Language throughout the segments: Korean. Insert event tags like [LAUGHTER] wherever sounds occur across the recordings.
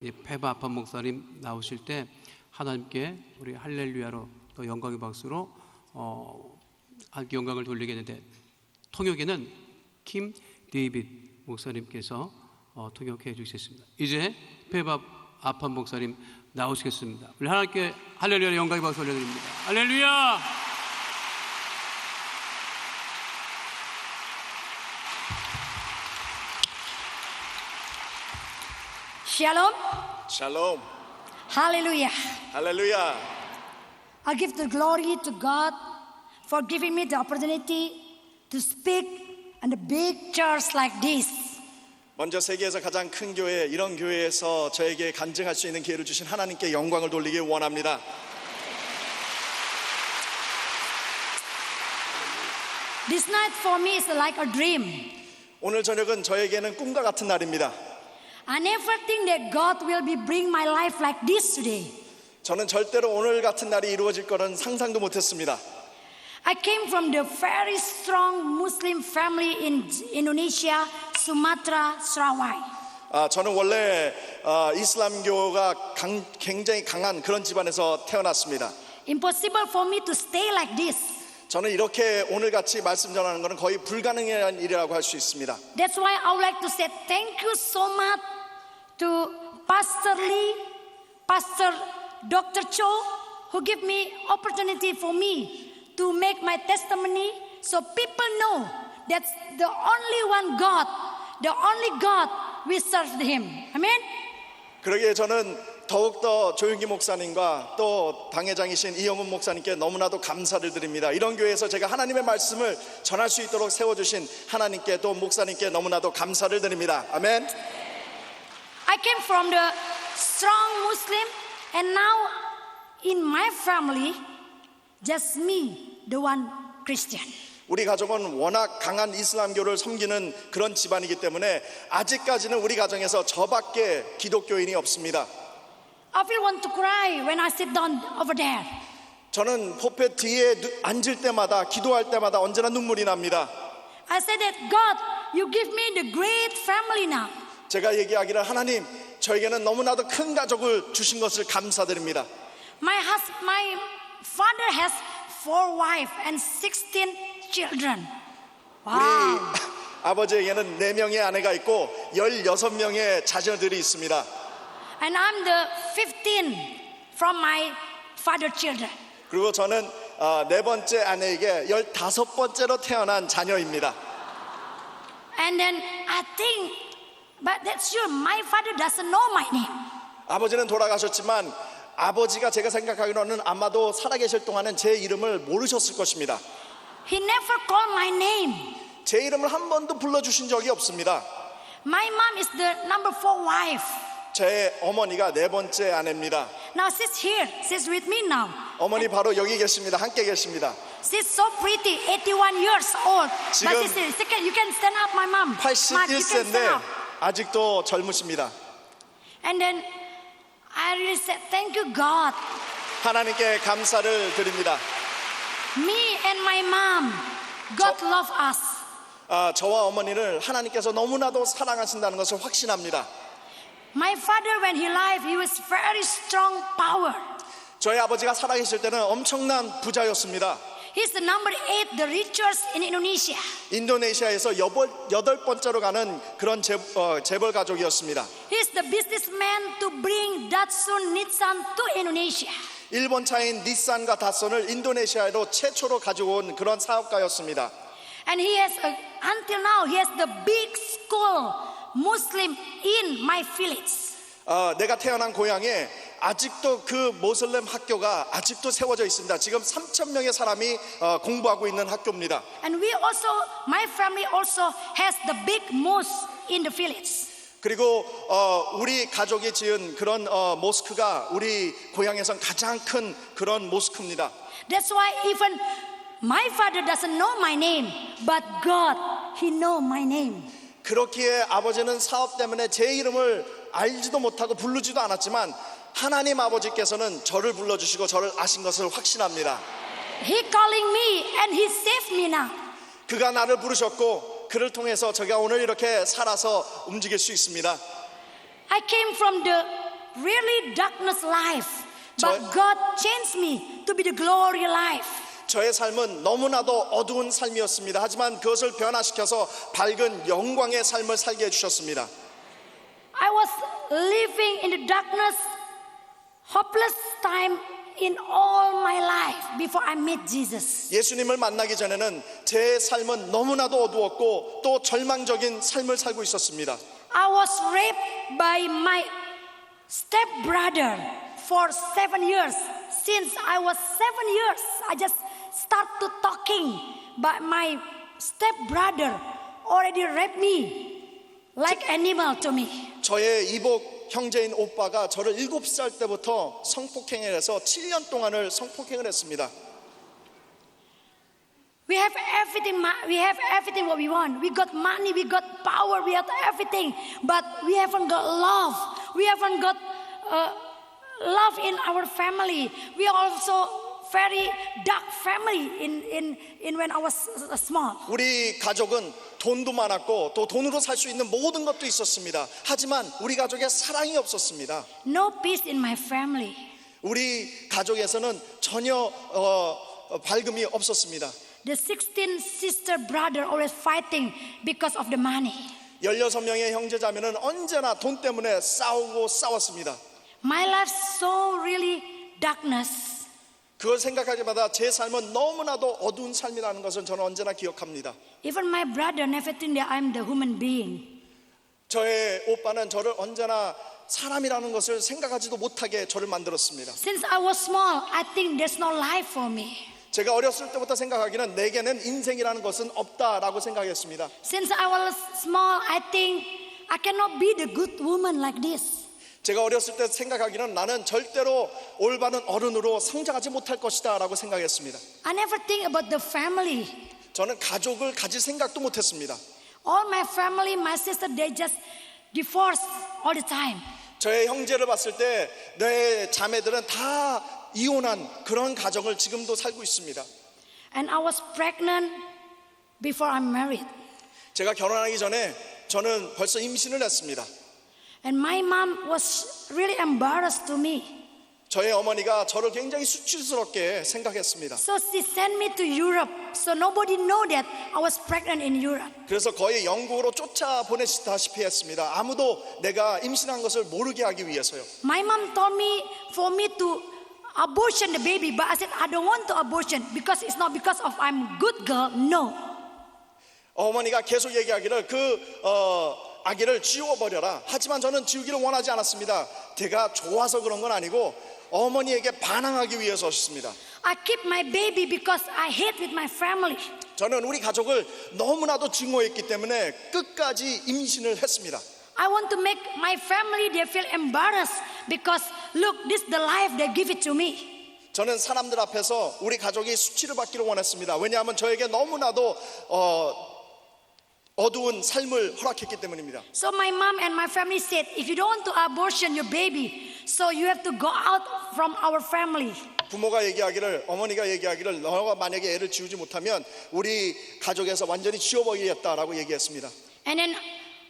이 페바 아판 목사님 나오실 때 하나님께 우리 할렐루야로 또 영광의 박수로 어, 영광을 돌리겠는데 통역에는 킴 데이빗 목사님께서 어, 통역해 주셨습니다. 이제 페바 아판 목사님 나오시겠습니다. 우리 하나님께 할렐루야 영광의 박수 올려드립니다. 할렐루야! Shalom. 샬롬. Hallelujah. 할렐루야. I give the glory to God for giving me the opportunity to speak in a big church like this. 먼저 세계에서 가장 큰 교회 이런 교회에서 저에게 간증할 수 있는 기회를 주신 하나님께 영광을 돌리길 원합니다. This night for me is like a dream. 오늘 저녁은 저에게는 꿈과 같은 날입니다. I never think that God will be bring my life like this today. 저는 절대로 오늘 같은 날이 이루어질 거는 상상도 못했습니다. I came from the very strong Muslim family in Indonesia, Sumatra, Sarawak. 아, 저는 원래 아, 이슬람교가 강- 굉장히 강한 그런 집안에서 태어났습니다. Impossible for me to stay like this. 저는 이렇게 오늘 같이 말씀 전하는 것은 거의 불가능한 일이라고 할 수 있습니다. That's why I would like to say thank you so much to Pastor Lee, Pastor Dr. Cho, who give me opportunity for me to make my testimony so people know that's the only one God, the only God we serve him. Amen. 그러기에 저는 더욱더 조윤기 목사님과 또 당회장이신 이영훈 목사님께 너무나도 감사를 드립니다. 이런 교회에서 제가 하나님의 말씀을 전할 수 있도록 세워주신 하나님께 또 목사님께 너무나도 감사를 드립니다. 아멘. I came from the strong Muslim, and now in my family, just me, the one Christian. 우리 가족은 워낙 강한 이슬람교를 섬기는 그런 집안이기 때문에 아직까지는 우리 가정에서 저밖에 기독교인이 없습니다. I feel want to cry when I sit down over there. 저는 포페 뒤에 누- 앉을 때마다 기도할 때마다 언제나 눈물이 납니다. I said that God, you give me the great family now. 제가 얘기하기를 하나님 저에게는 너무나도 큰 가족을 주신 것을 감사드립니다. My hus- my father has four wives and 16 children. 우리 Wow. [LAUGHS] 아버지에게는 네 명의 아내가 있고 16명의 자녀들이 있습니다. And I'm the 15 from my father children. 그리고 저는 어, 네 번째 아내에게 15번째로 태어난 자녀입니다. And then I think, but that's sure my father doesn't know my name. 아버지는 돌아가셨지만 아버지가 제가 생각하기로는 아마도 살아계실 동안은 제 이름을 모르셨을 것입니다. He never called my name. 제 이름을 한 번도 불러주신 적이 없습니다. My mom is the number four wife. 제 어머니가 네 번째 아내입니다. Now she's here. She's with me now. 어머니 바로 여기 계십니다. 함께 계십니다. She's so pretty, 81 years old. 지금 but she's, she can, you can stand up, my mom. Mom, you can stand 81세인데 up. 아직도 젊으십니다. And then I really said, thank you, God. 하나님께 감사를 드립니다. Me and my mom, God love us. 아, 저와 어머니를 하나님께서 너무나도 사랑하신다는 것을 확신합니다. My father, when he alive, he was very strong power. 저희 아버지가 살아계실 때는 엄청난 부자였습니다. He's the number eight, the richest in Indonesia. 인도네시아에서 여벌, 여덟 번째로 가는 그런 재, 어, 재벌 가족이었습니다. He's the businessman to bring Datsun Nissan to Indonesia. 일본 차인 닛산과 다선을 인도네시아로 최초로 가지고 온 그런 사업가였습니다. And he has, a, until now, he has the big school, Muslim, in my village. 어, 내가 태어난 고향에 아직도 그 모슬렘 학교가 아직도 세워져 있습니다. 지금 3천 명의 사람이 어, 공부하고 있는 학교입니다. And we also, my family also has the big mosque in the village. 그리고 어, 우리 가족이 지은 그런 어, 모스크가 우리 고향에선 가장 큰 그런 모스크입니다. That's why even my father doesn't know my name, but God, He know my name. 그렇기에 아버지는 사업 때문에 제 이름을 알지도 못하고 부르지도 않았지만 하나님 아버지께서는 저를 불러주시고 저를 아신 것을 확신합니다. He calling me and He saved me now. 그가 나를 부르셨고 그를 통해서 제가 오늘 이렇게 살아서 움직일 수 있습니다. I came from the really darkness life. But 저- God changed me to be the glory life. 저의 삶은 너무나도 어두운 삶이었습니다. 하지만 그것을 변화시켜서 밝은 영광의 삶을 살게 해주셨습니다. I was living in the darkness, hopeless time in all my life before I met Jesus. 예수님을 만나기 전에는 제 삶은 너무나도 어두웠고 또 절망적인 삶을 살고 있었습니다. I was raped by my stepbrother for seven years. Since I was seven years, I just start to talking, but my stepbrother already raped me like animal to me. 저의 이복 형제인 오빠가 저를 일곱 살 때부터 성폭행을 해서 7년 동안을 성폭행을 했습니다. We have everything. We have everything what we want. We got money. We got power. We have everything, but we haven't got love. We haven't got uh, love in our family. We are also very dark family in in in when I was uh, small. 우리 가족은 돈도 많았고 또 돈으로 살 수 있는 모든 것도 있었습니다. 하지만 우리 가족에 사랑이 없었습니다. No peace in my family. 우리 가족에서는 전혀 어, 어, 밝음이 없었습니다. The 16 sister brother always fighting because of the money. 16명의 형제 자매는 언제나 돈 때문에 싸우고 싸웠습니다. My life so really darkness. 그걸 생각하기마다 제 삶은 너무나도 어두운 삶이라는 것을 저는 언제나 기억합니다. Even my brother never think that I'm the human being. 저의 오빠는 저를 언제나 사람이라는 것을 생각하지도 못하게 저를 만들었습니다. Since I was small, I think there's no life for me. 제가 어렸을 때부터 생각하기는 내게는 인생이라는 것은 없다라고 생각했습니다. Since I was small, I think I cannot be the good woman like this. 제가 어렸을 때 생각하기는 나는 절대로 올바른 어른으로 성장하지 못할 것이다 라고 생각했습니다. I never think about the family. 저는 가족을 가질 생각도 못했습니다. All my family, my sister, they just divorce all the time. 저의 형제를 봤을 때 내 자매들은 다 이혼한 그런 가정을 지금도 살고 있습니다. And I was pregnant before I'm married. 제가 결혼하기 전에 저는 벌써 임신을 했습니다. And my mom was really embarrassed to me. 저의 어머니가 저를 굉장히 수치스럽게 생각했습니다. So she sent me to Europe. So nobody know that I was pregnant in Europe. 그래서 거의 영국으로 쫓아 보내시다시피 했습니다. 아무도 내가 임신한 것을 모르게 하기 위해서요. My mom told me for me to abortion the baby, but I said I don't want to abortion because it's not because of I'm good girl. No. 어머니가 계속 얘기하기를 그 어, 아기를 지워버려라. 하지만 저는 지우기를 원하지 않았습니다. 제가 좋아서 그런 건 아니고 어머니에게 반항하기 위해서였습니다. I keep my baby because I hate with my family. 저는 우리 가족을 너무나도 증오했기 때문에 끝까지 임신을 했습니다. I want to make my family they feel embarrassed because look, this the life they give it to me. 저는 사람들 앞에서 우리 가족이 수치를 받기를 원했습니다. 왜냐하면 저에게 너무나도 어, 어두운 삶을 허락했기 때문입니다. So my mom and my family said, if you don't want to abortion your baby, so you have to go out from our family. 부모가 얘기하기를 어머니가 얘기하기를 너가 만약에 애를 지우지 못하면 우리 가족에서 완전히 지워버리겠다라고 얘기했습니다. And then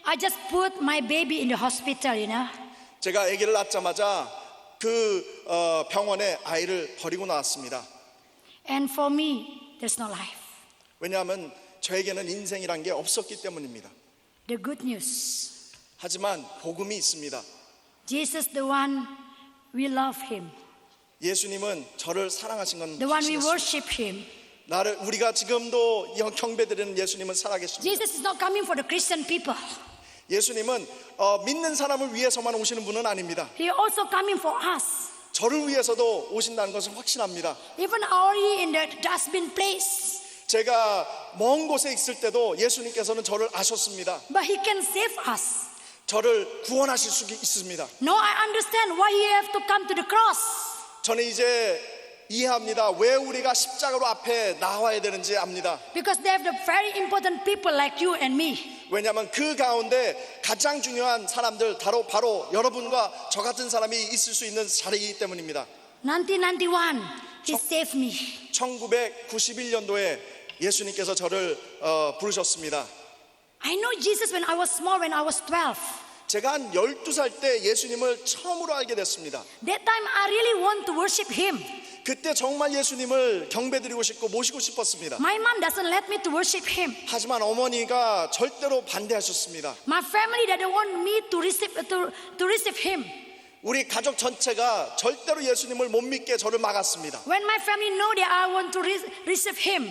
I just put my baby in the hospital, you know. 제가 아기를 낳자마자 그 어, 병원에 아이를 버리고 나왔습니다. And for me, there's no life. 왜냐하면 저에게는 인생이란 게 없었기 때문입니다. The good news 하지만 복음이 있습니다. Jesus, the one we love him, 예수님은 저를 사랑하신 건 the one we worship him. 나를 우리가 지금도 영- 경배드리는 예수님은 살아계십니다. Jesus is not coming for the Christian people. 예수님은 어, 믿는 사람을 위해서만 오시는 분은 아닙니다. He also coming for us. 저를 위해서도 오신다는 것을 확신합니다. Even already in the dustbin place. 제가 먼 곳에 있을 때도 예수님께서는 저를 아셨습니다. But he can save us. 저를 구원하실 수 있습니다. No, I understand why he have to come to the cross. 저는 이제 이해합니다. 왜 우리가 십자가로 앞에 나와야 되는지 압니다. Because they have the very important people like you and me. 왜냐하면 그 가운데 가장 중요한 사람들 바로 바로 여러분과 저 같은 사람이 있을 수 있는 자리이기 때문입니다. 1991, he saved me. 1991년도에 예수님께서 저를 어, 부르셨습니다. I know Jesus when I was small, when I was 12. 제가 한 12살 때 예수님을 처음으로 알게 됐습니다. That time I really want to worship Him. 그때 정말 예수님을 경배드리고 싶고 모시고 싶었습니다. My mom doesn't let me to worship Him. 하지만 어머니가 절대로 반대하셨습니다. My family didn't want me to receive to, to receive Him. 우리 가족 전체가 절대로 예수님을 못 믿게 저를 막았습니다. When my family know that I want to re- receive Him,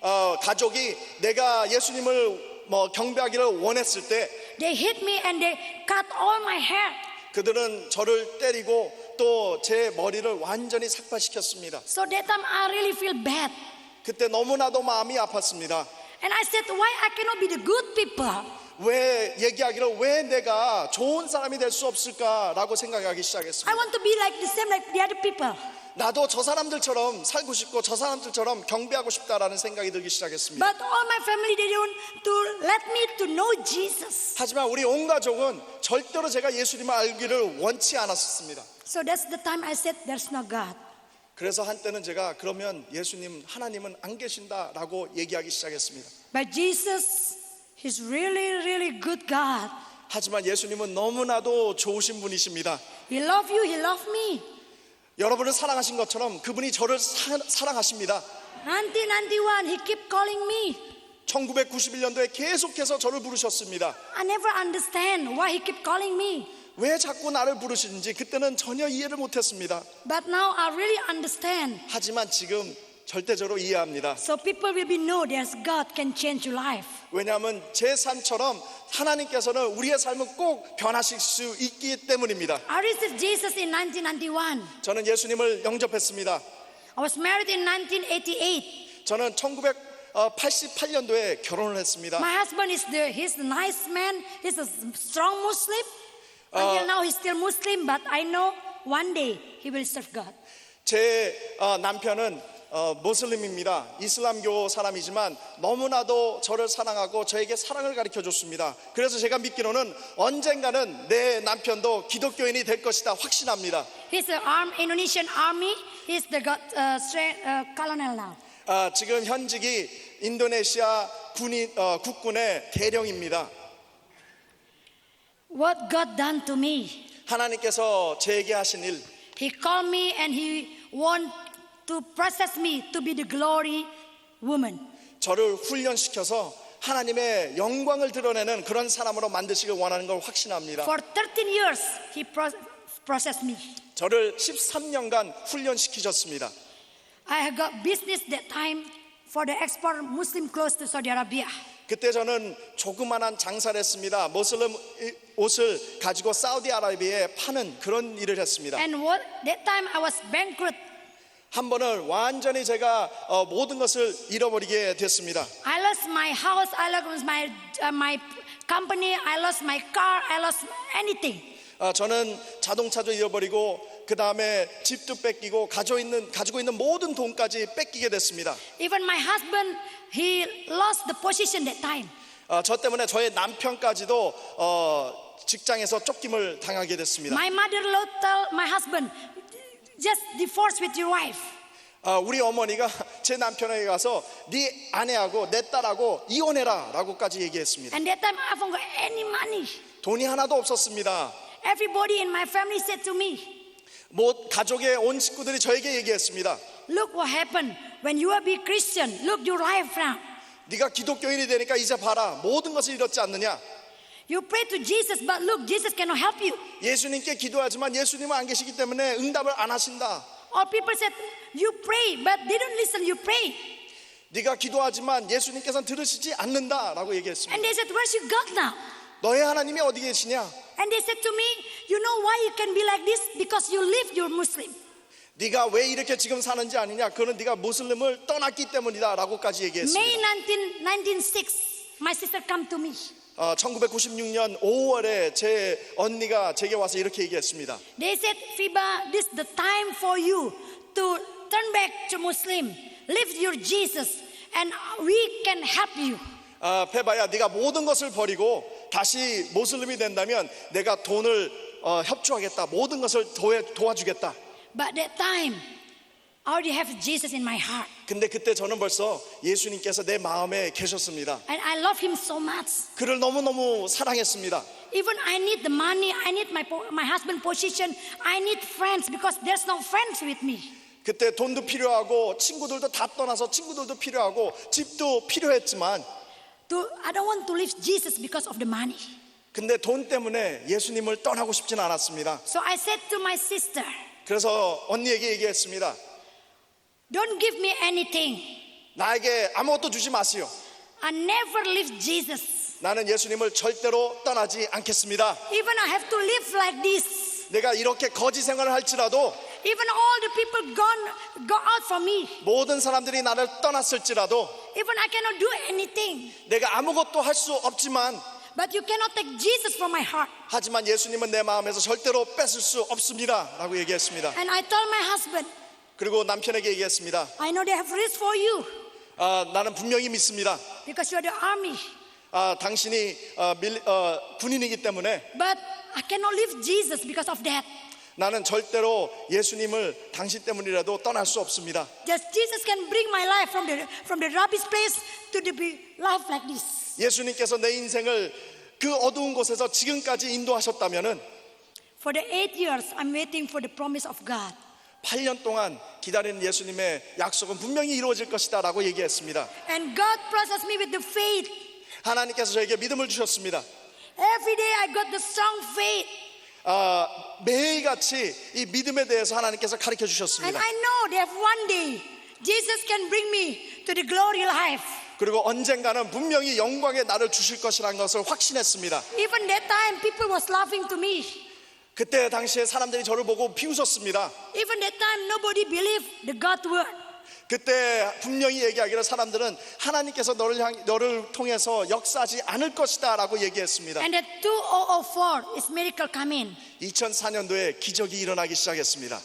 어, 가족이 내가 예수님을 뭐 경배하기를 원했을 때 they hit me and they cut all my hair. 그들은 저를 때리고 또 제 머리를 완전히 삭발시켰습니다. So that time I really feel bad. 그때 너무나도 마음이 아팠습니다. And I said, why I cannot be the good people? 왜 얘기하기를 왜 내가 좋은 사람이 될 수 없을까라고 생각하기 I 시작했습니다. want to be like the same like the other people. 나도 저 사람들처럼 살고 싶고 저 사람들처럼 경배하고 싶다라는 생각이 들기 시작했습니다. But all my family they don't to let me to know Jesus. 하지만 우리 온 가족은 절대로 제가 예수님을 알기를 원치 않았습니다. So that's the time I said, there's no God. 그래서 한때는 제가 그러면 예수님 하나님은 안 계신다라고 얘기하기 시작했습니다. But Jesus, He's really, really good God. 하지만 예수님은 너무나도 좋으신 분이십니다. He love you, He love me. 여러분을 사랑하신 것처럼 그분이 저를 사, 사랑하십니다. 1991, He keep calling me. 1991년도에 계속해서 저를 부르셨습니다. I never understand why He keep calling me. 왜 자꾸 나를 부르시는지 그때는 전혀 이해를 못했습니다. But now I really understand. 하지만 지금 절대적으로 이해합니다. So people will be know there's God can change your life. 왜냐하면 제 삶처럼 하나님께서는 우리의 삶을 꼭 변하실 수 있기 때문입니다. I received Jesus in 1991. 저는 예수님을 영접했습니다. I was married in 1988. 저는 1988년도에 결혼을 했습니다. My husband is the he's a nice man. He's a strong Muslim. Until now he's still Muslim, but I know one day he will serve God. 제 어, 남편은 어, 모슬림입니다. 이슬람교 사람이지만 너무나도 저를 사랑하고 저에게 사랑을 가르쳐 줬습니다. 그래서 제가 믿기로는 언젠가는 내 남편도 기독교인이 될 것이다 확신합니다. He's arm, Indonesian army. He's the uh, stra- uh, colonel now. 아, 지금 현직이 인도네시아 군인 어, 국군의 대령입니다. What God done to me? 하나님께서 제게 하신 일, He called me and he want to process me to be the glory woman. 저를 훈련시켜서 하나님의 영광을 드러내는 그런 사람으로 만드시길 원하는 걸 확신합니다. For 13 years he pro- processed me. 저를 13년간 훈련시키셨습니다. I had got business that time for the export Muslim clothes to Saudi Arabia. 그때 저는 조그만한 장사를 했습니다. 모슬림 옷을 가지고 사우디아라비아에 파는 그런 일을 했습니다. And what that time I was bankrupt. 한 번은 완전히 제가 어, 모든 것을 잃어버리게 됐습니다. I lost my house, I lost my uh, my company, I lost my car, I lost anything. 아, 저는 자동차도 잃어버리고 그 다음에 집도 뺏기고 가지고 있는 가지고 있는 모든 돈까지 뺏기게 됐습니다. Even my husband, he lost the position that time. 아, 저 때문에 저의 남편까지도 어, 직장에서 쫓김을 당하게 됐습니다. My mother-in-law tell my husband, just divorce with your wife. 아, 우리 어머니가 제 남편에게 가서 네 아내하고 내 딸하고 이혼해라라고까지 얘기했습니다. And that time I haven't got any money. 돈이 하나도 없었습니다. Everybody in my family said to me, 뭐 가족의 온 식구들이 저에게 얘기했습니다. look what happened when you be Christian. Look your life now. 네가 기독교인이 되니까 이제 봐라 모든 것을 잃었지 않느냐? You pray to Jesus, but look, Jesus cannot help you. 예수님께 기도하지만 예수님은 안 계시기 때문에 응답을 안 하신다. Or people said, you pray, but they don't listen. You pray. 네가 기도하지만 예수님께서는 들으시지 않는다라고 얘기했습니다. And they said, where's your God now? 너의 하나님이 어디 계시냐? And they said to me, you know why you can be like this? Because you live, you're Muslim. 네가 왜 이렇게 지금 사는지 아느냐? 그거는 네가 무슬림을 떠났기 때문이다라고까지 May 얘기했습니다. 19, 1906, my sister come to me. 어, 1996년 5월에 제 언니가 제게 와서 이렇게 얘기했습니다. They said, Fiba, this is the time for you to turn back to Muslim. Live your Jesus, and we can help you. 아, 페바야, 네가 모든 것을 버리고 다시 모슬림이 된다면 내가 돈을 어, 협조하겠다. 모든 것을 도와, 도와주겠다. But that time, I already have Jesus in my heart. 근데 그때 저는 벌써 예수님께서 내 마음에 계셨습니다. And I love him so much. 그를 너무너무 사랑했습니다. Even I need the money, I need my, my husband position, I need friends because there's no friends with me. 그때 돈도 필요하고 친구들도 다 떠나서 친구들도 필요하고 집도 필요했지만 To, I don't want to leave Jesus because of the money. 근데 돈 때문에 예수님을 떠나고 싶지는 않았습니다. So I said to my sister, 그래서 언니에게 얘기했습니다. Don't give me anything. 나에게 아무것도 주지 마세요. I never leave Jesus. 나는 예수님을 절대로 떠나지 않겠습니다. Even I have to live like this. 내가 이렇게 거지 생활을 할지라도 Even all the people gone, go out from me. 모든 사람들이 나를 떠났을지라도 Even I cannot do anything. 내가 아무것도 할 수 없지만 But you cannot take Jesus from my heart. 하지만 예수님은 내 마음에서 절대로 뺏을 수 없습니다. 라고 얘기했습니다. And I told my husband, 그리고 남편에게 얘기했습니다. I know they have risk for you 아, 나는 분명히 믿습니다. because you're the army. 아, 당신이 어, 밀- 어, 군인이기 때문에 But I cannot leave Jesus because of that. 나는 절대로 예수님을 당신 때문이라도 떠날 수 없습니다. Just Jesus can bring my life from the from the rubbish place to the be- life like this. 예수님께서 내 인생을 그 어두운 곳에서 지금까지 인도하셨다면은 For the eight years, I'm waiting for the promise of God. 8년 동안 기다리는 예수님의 약속은 분명히 이루어질 것이다라고 얘기했습니다. And God blesses me with the faith. 하나님께서 저에게 믿음을 주셨습니다. Every day I got the strong faith. 아, 매일같이 이 믿음에 대해서 하나님께서 가르쳐 주셨습니다. I know that one day Jesus can bring me to the glory life. 그리고 언젠가는 분명히 영광의 나를 주실 것이라는 것을 확신했습니다. Even that time, people was laughing to me. 그때 당시에 사람들이 저를 보고 비웃었습니다. Even that time, nobody believed the God word. 그때 분명히 얘기하기를 사람들은 하나님께서 너를 향 너를 통해서 역사하지 않을 것이다라고 얘기했습니다. And at 2004, is miracle come in. 2004년도에 기적이 일어나기 시작했습니다.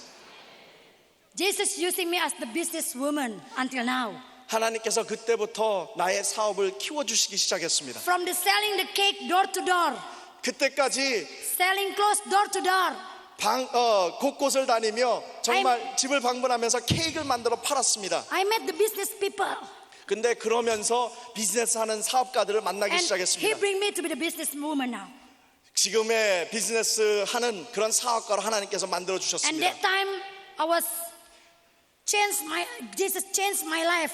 Jesus using me as the businesswoman until now. 하나님께서 그때부터 나의 사업을 키워 주시기 시작했습니다. From the selling the cake door to door, 그때까지 selling clothes door to door. 방, 어, 곳곳을 다니며 정말 집을 방문하면서 케이크를 만들어 팔았습니다. I met the business people. 근데 그러면서 비즈니스 하는 사업가들을 만나기 And he 시작했습니다. bring me to be the businesswoman now. 지금의 비즈니스 하는 그런 사업가로 하나님께서 만들어 And 주셨습니다. that time, I was changed my, Jesus changed my life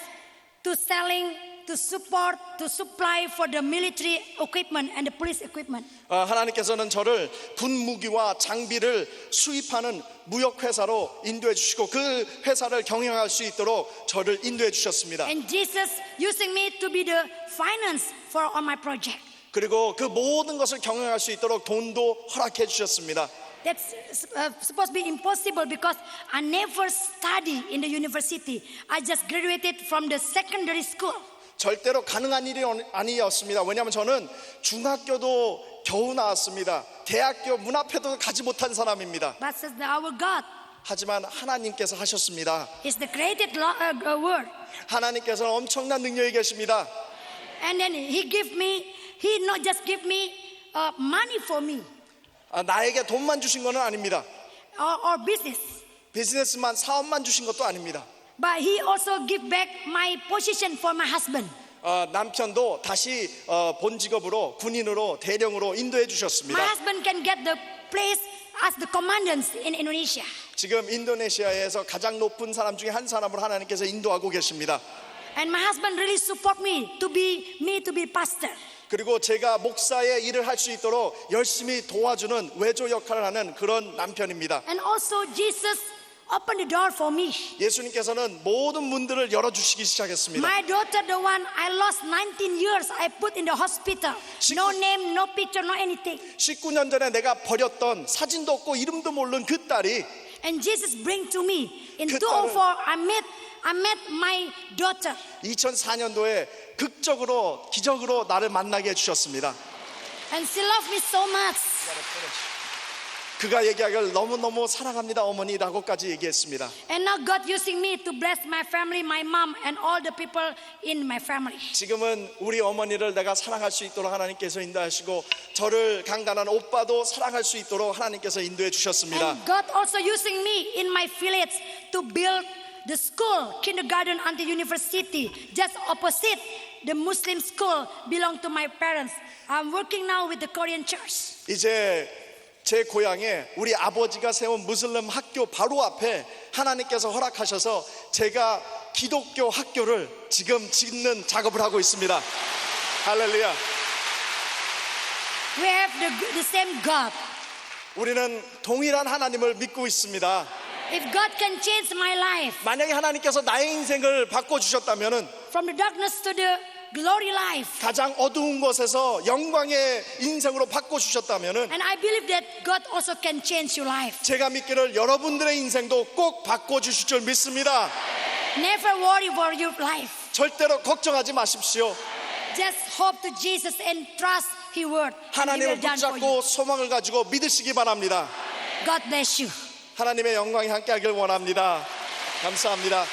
to selling, to support, to supply for the military equipment and the police equipment. 어, 하나님께서는 저를 군 무기와 장비를 수입하는 무역 회사로 인도해 주시고 그 회사를 경영할 수 있도록 저를 인도해 주셨습니다. And Jesus using me to be the finance for all my project. 그리고 그 모든 것을 경영할 수 있도록 돈도 허락해 주셨습니다. That's uh, supposed to be impossible because I never study in the university. I just graduated from the secondary school. 절대로 가능한 일이 아니었습니다. 왜냐하면 저는 중학교도 겨우 나왔습니다. 대학교 문 앞에도 가지 못한 사람입니다. But our God 하지만 하나님께서 하셨습니다. is the created uh, word. 하나님께서는 엄청난 능력이 계십니다. And then he give me, he not just give me uh, money for me 아, 나에게 돈만 주신 것은 아닙니다. or, or business. 비즈니스만 사업만 주신 것도 아닙니다. But he also give back my position for my husband. 어, 남편도 다시 어, 본 직업으로 군인으로 대령으로 인도해 My 주셨습니다. husband can get the place as the commandants in Indonesia. 지금 인도네시아에서 가장 높은 사람 중에 한 사람을 하나님께서 인도하고 계십니다. And my husband really support me to be me to be pastor. 그리고 제가 목사의 일을 할 수 있도록 열심히 도와주는 외조 역할을 하는 그런 남편입니다. And also Jesus opened the door for me. 예수님께서는 모든 문들을 열어 주시기 시작했습니다. My daughter, the one I lost 19 years, I put in the hospital. No name, no picture, no anything. 19년 전에 내가 버렸던 사진도 없고 이름도 모르는 그 딸이 And Jesus bring to me. In 그 2004, I met, I met my daughter. 2004년도에 극적으로 기적으로 나를 만나게 해 주셨습니다. And she loved me so much. 그가 얘기하기를 너무너무 사랑합니다 어머니라고까지 얘기했습니다. And now God using me to bless my family, my mom, and all the people in my family. 지금은 우리 어머니를 내가 사랑할 수 있도록 하나님께서 인도하시고 저를 강단한 오빠도 사랑할 수 있도록 하나님께서 인도해 주셨습니다. And God also using me in my village to build the school, kindergarten, and the university, just opposite the Muslim school belong to my parents. I'm working now with the Korean church. 이제 제 고향에 우리 아버지가 세운 무슬림 학교 바로 앞에 하나님께서 허락하셔서 제가 기독교 학교를 지금 짓는 작업을 하고 있습니다. 할렐루야. We have the, the same God. 우리는 동일한 하나님을 믿고 있습니다. If God can change my life 만약에 하나님께서 나의 인생을 바꿔 주셨다면은 from the darkness to the glory life, 가장 어두운 곳에서 영광의 인생으로 바꿔 주셨다면은 and I believe that God also can change your life. 제가 믿기를 여러분들의 인생도 꼭 바꿔 주실 줄 믿습니다. Never worry for your life. 절대로 걱정하지 마십시오. Just hope to Jesus and trust His word. He 하나님을. 붙잡고 소망을 가지고 믿으시기 바랍니다. God bless you. 하나님의 영광이 함께하길 원합니다. 감사합니다.